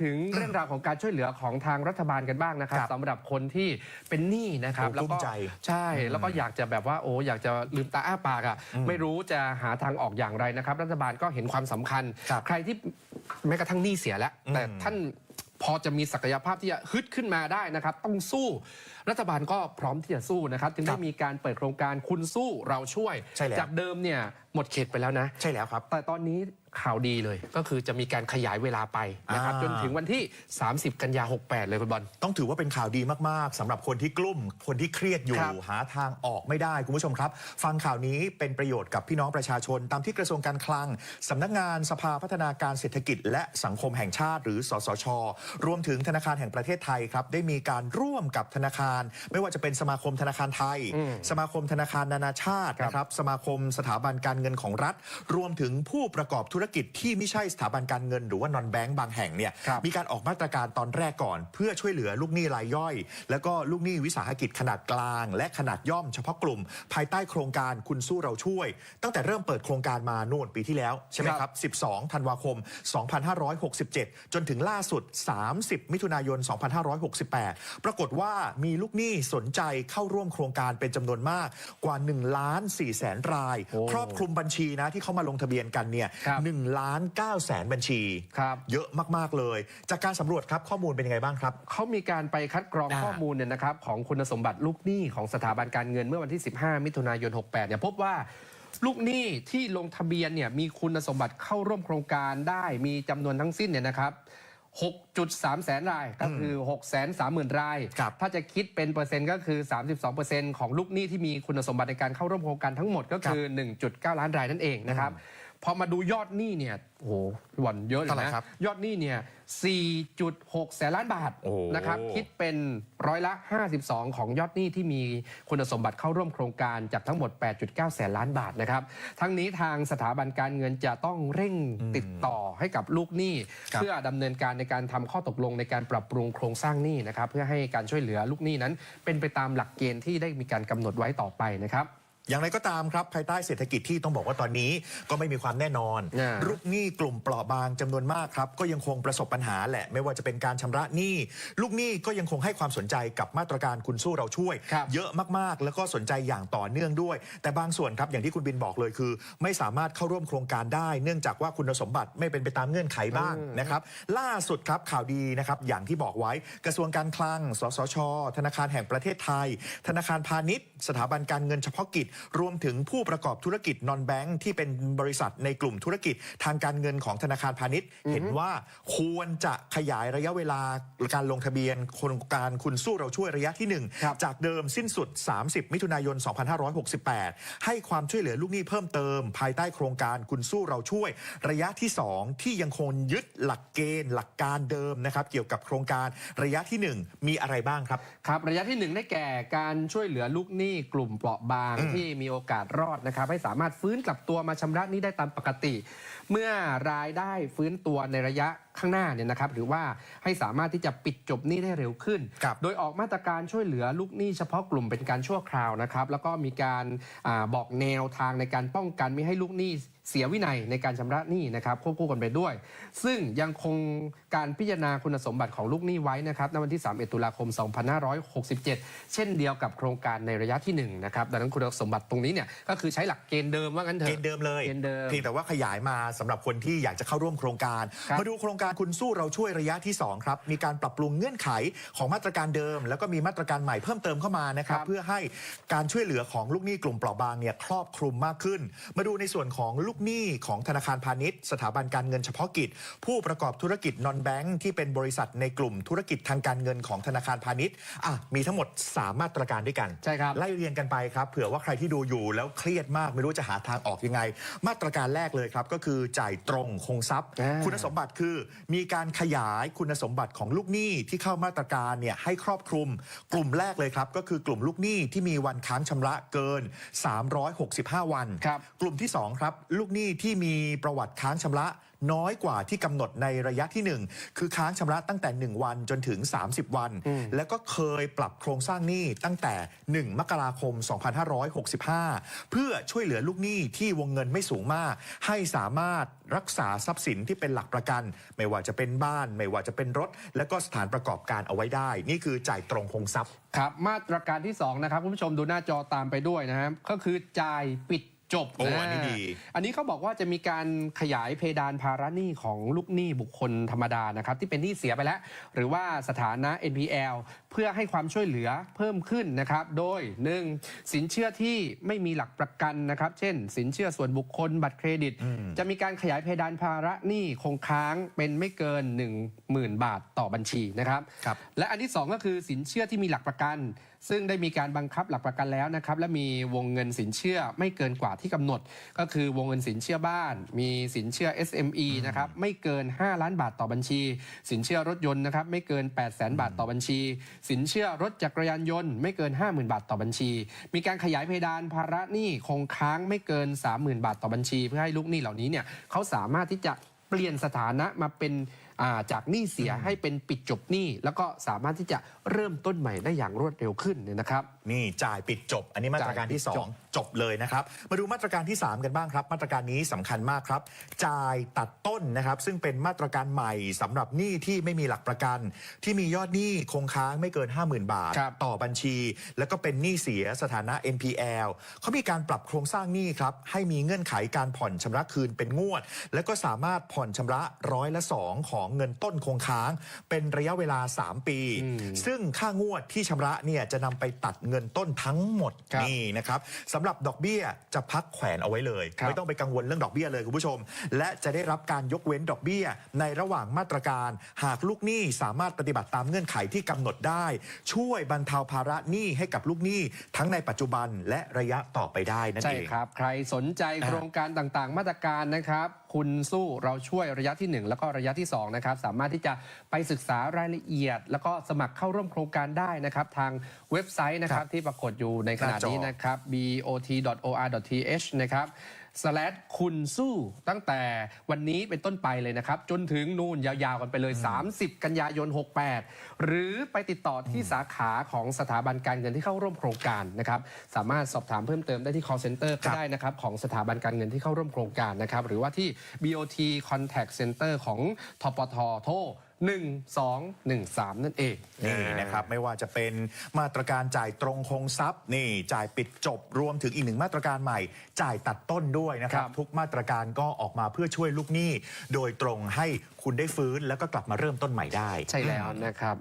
ถึงเรื่องราวของการช่วยเหลือของทางรัฐบาลกันบ้างนะครับครับสำหรับคนที่เป็นหนี้นะครับโอ้แล้วกลุ้ก็มใจใช่ แล้วก็อยากจะแบบว่าโอ้อยากจะลืมตาอ้าปากอะไม่รู้จะหาทางออกอย่างไรนะครับ รัฐบาลก็เห็นความสำคัญ ครับใครที่แม้กระทั่งหนี้เสียแล้ว แต่อืมท่านพอจะมีศักยภาพที่จะฮึดขึ้นมาได้นะครับ ต้องสู้รัฐบาลก็พร้อมที่จะสู้นะครับจึงได้มีการเปิดโครงการคุณสู้เราช่วย ใช่แล้ว จากเดิมเนี่ย หมดเขตไปแล้วนะ ใช่แล้วครับ แต่ตอนนี้ข่าวดีเลยก็คือจะมีการขยายเวลาไปนะครับอ่า จนถึงวันที่ 30 กันยา 68 เลยคุณบอล ต้องถือว่าเป็นข่าวดีมาก ๆสำหรับคนที่กลุ้มคนที่เครียดอยู่ ครับหาทางออกไม่ได้ คุณผู้ชมครับ ฟังข่าวนี้เป็นประโยชน์กับพี่น้องประชาชน ตามที่กระทรวงการคลังสำนักงานสภาพัฒนาการเศรษฐกิจ และสังคมแห่งชาติ หรือสสช รวมถึงธนาคารแห่งประเทศไทยครับ ได้มีการร่วมกับธนาคาร ไม่ว่าจะเป็นสมาคมธนาคารไทยสมาคมธนาคารนานาชาติครับนะครับสมาคมสถาบันการเงินของรัฐ รวมถึงผู้ประกอบธุรกิจที่ไม่ใช่สถาบันการเงินหรือว่านอนแบงก์บางแห่งเนี่ยครับมีการออกมาตรการตอนแรกก่อน เพื่อช่วยเหลือลูกหนี้รายย่อย แล้วก็ลูกหนี้วิสาหกิจขนาดกลาง และขนาดย่อมเฉพาะกลุ่ม ภายใต้โครงการคุณสู้เราช่วย ตั้งแต่เริ่มเปิดโครงการมาโน่นปีที่แล้วใช่ไหมครับ 12 ธันวาคม 2567 จนถึงล่าสุด 30 มิถุนายน 2568 ปรากฏว่ามีลูกหนี้สนใจเข้าร่วมโครงการเป็นจำนวนมากกว่า1ล้าน4แสนรายโอ้ครอบคลุมบัญชีนะที่เขามาลงทะเบียนกันเนี่ยครับ1ล้าน9แสนบัญชีครับเยอะมากๆเลย จากการสำรวจครับข้อมูลเป็นยังไงบ้างครับ เขามีการไปคัดกรองอ่า ข้อมูลเนี่ยนะครับของคุณสมบัติลูกหนี้ของสถาบันการเงินเมื่อวันที่ 15 มิถุนายน 68 เนี่ยพบว่าลูกหนี้ที่ลงทะเบียนเนี่ยมีคุณสมบัติเข้าร่วมโครงการได้มีจำนวนทั้งสิ้นเนี่ยนะครับ 6.3 แสนรายก็คือ6 3 0 0 0 0 รายครับถ้าจะคิดเป็นเปอร์เซ็นต์ก็คือ 32%ของลูกหนี้ที่มีคุณสมบัติในการเข้าร่วมโครงการทั้งหมดก็คือ 1.9 ล้านรายนั่นเองนะครับ พอมาดูยอดหนี้เนี่ยโอ้โหพี่บอลเยอะเลยเท่าไหร่นะครับ ยอดหนี้เนี่ย 4.6 แสนล้านบาทโอ้นะครับคิดเป็นร้อยละ 52 ของยอดหนี้ที่มีคุณสมบัติเข้าร่วมโครงการจากทั้งหมด 8.9 แสนล้านบาทนะครับทั้งนี้ทางสถาบันการเงินจะต้องเร่งติดต่อให้กับลูกหนี้ครับ เพื่อดำเนินการในการทำข้อตกลงในการปรับปรุงโครงสร้างหนี้นะครับเพื่อให้การช่วยเหลือลูกหนี้นั้น เป็นไปตามหลักเกณฑ์ที่ได้มีการกำหนดไว้ต่อไปนะครับ อย่างไรก็ตามครับภายใต้เศรษฐกิจที่ต้องบอกว่าตอนนี้ก็ไม่มีความแน่นอน อ่า ลูกหนี้กลุ่มเปราะบางจำนวนมากครับ ก็ยังคงประสบปัญหาแหละ ไม่ว่าจะเป็นการชำระหนี้ลูกหนี้ก็ยังคงให้ความสนใจกับมาตรการคุณสู้เราช่วย ครับ เยอะมากๆ แล้วก็สนใจอย่างต่อเนื่องด้วย แต่บางส่วนครับอย่างที่คุณบินบอกเลยคือ ไม่สามารถเข้าร่วมโครงการได้ เนื่องจากว่าคุณสมบัติไม่เป็นไปตามเงื่อนไขบ้างนะครับล่าสุดครับข่าวดีนะครับอย่างที่บอกไว้กระทรวงการคลัง สสช ธนาคารแห่งประเทศไทย ธนาคารพาณิชย์ สถาบันการเงินเฉพาะกิจรวมถึงผู้ประกอบธุรกิจนอนแบงค์ที่เป็นบริษัทในกลุ่มธุรกิจทางการเงินของธนาคารพาณิชย์ เห็นว่าควรจะขยายระยะเวลาการลงทะเบียนโครงการคุณสู้เราช่วยระยะที่หนึ่งครับจากเดิมสิ้นสุด 30 มิถุนายน 2568 ให้ความช่วยเหลือลูกหนี้เพิ่มเติม ภายใต้โครงการคุณสู้เราช่วย ระยะที่ 2 ที่ยังคงยึดหลักเกณฑ์ หลักการเดิมนะครับเกี่ยวกับโครงการระยะที่ 1 มีอะไรบ้างครับครับ ระยะที่หนึ่งได้แก่การช่วยเหลือลูกหนี้กลุ่มเปราะบางที่ที่มีโอกาสรอดนะครับให้สามารถฟื้นกลับตัวมาชำระหนี้ได้ตามปกติ เมื่อรายได้ฟื้นตัวในระยะข้างหน้าเนี่ยนะครับหรือว่าให้สามารถที่จะปิดจบหนี้ได้เร็วขึ้น ครับโดยออกมาตรการช่วยเหลือลูกหนี้เฉพาะกลุ่มเป็นการชั่วคราวนะครับแล้วก็มีการอาบอกแนวทางในการป้องกันไม่ให้ลูกหนี้เสียวินัยในการชำระหนี้นะครับควบคู่กันไปด้วย ซึ่งยังคงการพิจารณาคุณสมบัติของลูกหนี้ไว้นะครับในวันที่ 31 ตุลาคม 2567 เช่นเดียวกับโครงการในระยะที่1นะครับดังนั้นคุณสมบัติตรงนี้เนี่ยก็คือใช้หลักเกณฑ์เดิมว่างั้นเถอะเกณฑ์เดิมเลยเกณฑ์เดิมเพียงแต่ว่าขยายมาสำหรับคนที่อยากจะเข้าร่วมโครงการ ครับ มาดูโครงการคุณสู้เราช่วยระยะที่ 2 ครับ มีการปรับปรุงเงื่อนไขของมาตรการเดิม แล้วก็มีมาตรการใหม่เพิ่มเติมเข้ามานะครับครับ เพื่อให้การช่วยเหลือของลูกหนี้กลุ่มเปราะบางเนี่ยครอบคลุมมากขึ้น มาดูในส่วนของลูกหนี้ของธนาคารพาณิชย์ สถาบันการเงินเฉพาะกิจ ผู้ประกอบธุรกิจนอนแบงค์ที่เป็นบริษัทในกลุ่มธุรกิจทางการเงินของธนาคารพาณิชย์อะมีทั้งหมด 3 มาตรการด้วยกันใช่ครับไล่เรียงกันไปครับเผื่อว่าใครที่ดูอยู่แล้วเครียดมากไม่รู้จะหาทางออกยังไง มาตรการแรกเลยครับก็คือจ่ายตรงคงทรัพย์อ่าคุณสมบัติคือมีการขยายคุณสมบัติของลูกหนี้ที่เข้ามาตรการเนี่ยให้ครอบคลุม กลุ่มแรกเลยครับ ก็คือกลุ่มลูกหนี้ที่มีวันค้างชำระเกิน 365 วันครับกลุ่มที่2ครับลูกหนี้ที่มีประวัติค้างชำระ น้อยกว่าที่กำหนดในระยะที่ 1 คือค้างชำระตั้งแต่ 1 วันจนถึง 30 วัน แล้วก็เคยปรับโครงสร้างหนี้ตั้งแต่ 1 มกราคม 2565 เพื่อช่วยเหลือลูกหนี้ที่วงเงินไม่สูงมาก ให้สามารถรักษาทรัพย์สินที่เป็นหลักประกัน ไม่ว่าจะเป็นบ้าน ไม่ว่าจะเป็นรถ และก็สถานประกอบการเอาไว้ได้ นี่คือจ่ายตรงคงทรัพย์ครับ มาตรการที่2นะครับคุณผู้ชมดูหน้าจอตามไปด้วยนะครับก็คือจ่ายปิด จบโอ้อันนี้ดี อันนี้เขาบอกว่าจะมีการขยายเพดานภาระหนี้ของลูกหนี้บุคคลธรรมดานะครับที่เป็นหนี้เสียไปแล้ว หรือว่าสถานะ NPL เพื่อให้ความช่วยเหลือเพิ่มขึ้นนะครับ โดย 1. สินเชื่อที่ไม่มีหลักประกันนะครับ เช่น สินเชื่อส่วนบุคคลบัตรเครดิต จะมีการขยายเพดานภาระหนี้คงค้างเป็นไม่เกิน 10,000 บาทต่อบัญชีนะครับครับและอันที่ 2 ก็คือสินเชื่อที่มีหลักประกัน ซึ่งได้มีการบังคับหลักประกันแล้วนะครับ และมีวงเงินสินเชื่อไม่เกินกว่าที่กำหนด ก็คือวงเงินสินเชื่อบ้าน มีสินเชื่อ SME นะครับไม่เกิน 5 ล้านบาทต่อบัญชี สินเชื่อรถยนต์นะครับไม่เกิน 8 0 0 0 0 0 บาทต่อบัญชีสินเชื่อรถจักรยานยนต์ไม่เกิน 50,000 บาทต่อบัญชี มีการขยายเพดานภาระหนี้คงค้างไม่เกิน 30,000 บาทต่อบัญชี เพื่อให้ลูกหนี้เหล่านี้เนี่ยเขาสามารถที่จะเปลี่ยนสถานะมาเป็น จากหนี้เสียให้เป็นปิดจบหนี้แล้วก็สามารถที่จะเริ่มต้นใหม่ได้อย่างรวดเร็วขึ้นเนี่ยนะครับ นี่จ่ายปิดจบ อันนี้มาตรการที่ จ่ายปิดจบ 2 จบเลยนะครับ มาดูมาตรการที่ 3 กันบ้างครับ มาตรการนี้สำคัญมากครับ จ่ายตัดต้นนะครับ ซึ่งเป็นมาตรการใหม่สำหรับหนี้ที่ไม่มีหลักประกัน ที่มียอดหนี้คงค้างไม่เกิน 50,000 บาท ครับ ต่อบัญชี แล้วก็เป็นหนี้เสียสถานะ NPL เขามีการปรับโครงสร้างหนี้ครับ ให้มีเงื่อนไขการผ่อนชำระคืนเป็นงวด แล้วก็สามารถผ่อนชำระร้อยละ 2 ของเงินต้นคงค้าง เป็นระยะเวลา 3 ปี ซึ่งค่างวดที่ชำระเนี่ยจะนำไปตัดเงินต้นทั้งหมดครับนี่นะครับสำหรับดอกเบี้ยจะพักแขวนเอาไว้เลยครับไม่ต้องไปกังวลเรื่องดอกเบี้ยเลยคุณผู้ชม และจะได้รับการยกเว้นดอกเบี้ย ในระหว่างมาตรการ หากลูกหนี้สามารถปฏิบัติตามเงื่อนไขที่กำหนดได้ ช่วยบรรเทาภาระหนี้ให้กับลูกหนี้ทั้งในปัจจุบันและระยะต่อไปได้นั่นใช่เองครับ ใครสนใจโครงการต่างๆ มาตรการนะครับ คุณสู้เราช่วยระยะที่ 1 แล้วก็ระยะที่2นะครับสามารถที่จะไปศึกษารายละเอียด แล้วก็สมัครเข้าร่วมโครงการได้นะครับ ทางเว็บไซต์นะครับที่ปรากฏอยู่ในขณะนี้นะครับ bot.or.th นะครับ slash คุณสู้ตั้งแต่วันนี้เป็นต้นไปเลยนะครับ จนถึงนู่นยาวๆกันไปเลย 30 กันยายน 68 หรือไปติดต่อที่สาขาของสถาบันการเงินที่เข้าร่วมโครงการนะครับ สามารถสอบถามเพิ่มเติมได้ที่ call center ก็ได้นะครับ ของสถาบันการเงินที่เข้าร่วมโครงการนะครับ หรือว่าที่ BOT Contact Center ของทปทโทร 1213 นั่นเอง นี่นะครับไม่ว่าจะเป็นมาตรการจ่ายตรงคงทรัพย์นี่จ่ายปิดจบรวมถึงอีกหนึ่งมาตรการใหม่ จ่ายตัดต้นด้วยนะครับ ครับทุกมาตรการก็ออกมาเพื่อช่วยลูกหนี้ โดยตรงให้คุณได้ฟื้นแล้วก็กลับมาเริ่มต้นใหม่ได้ ใช่แล้วนะครับ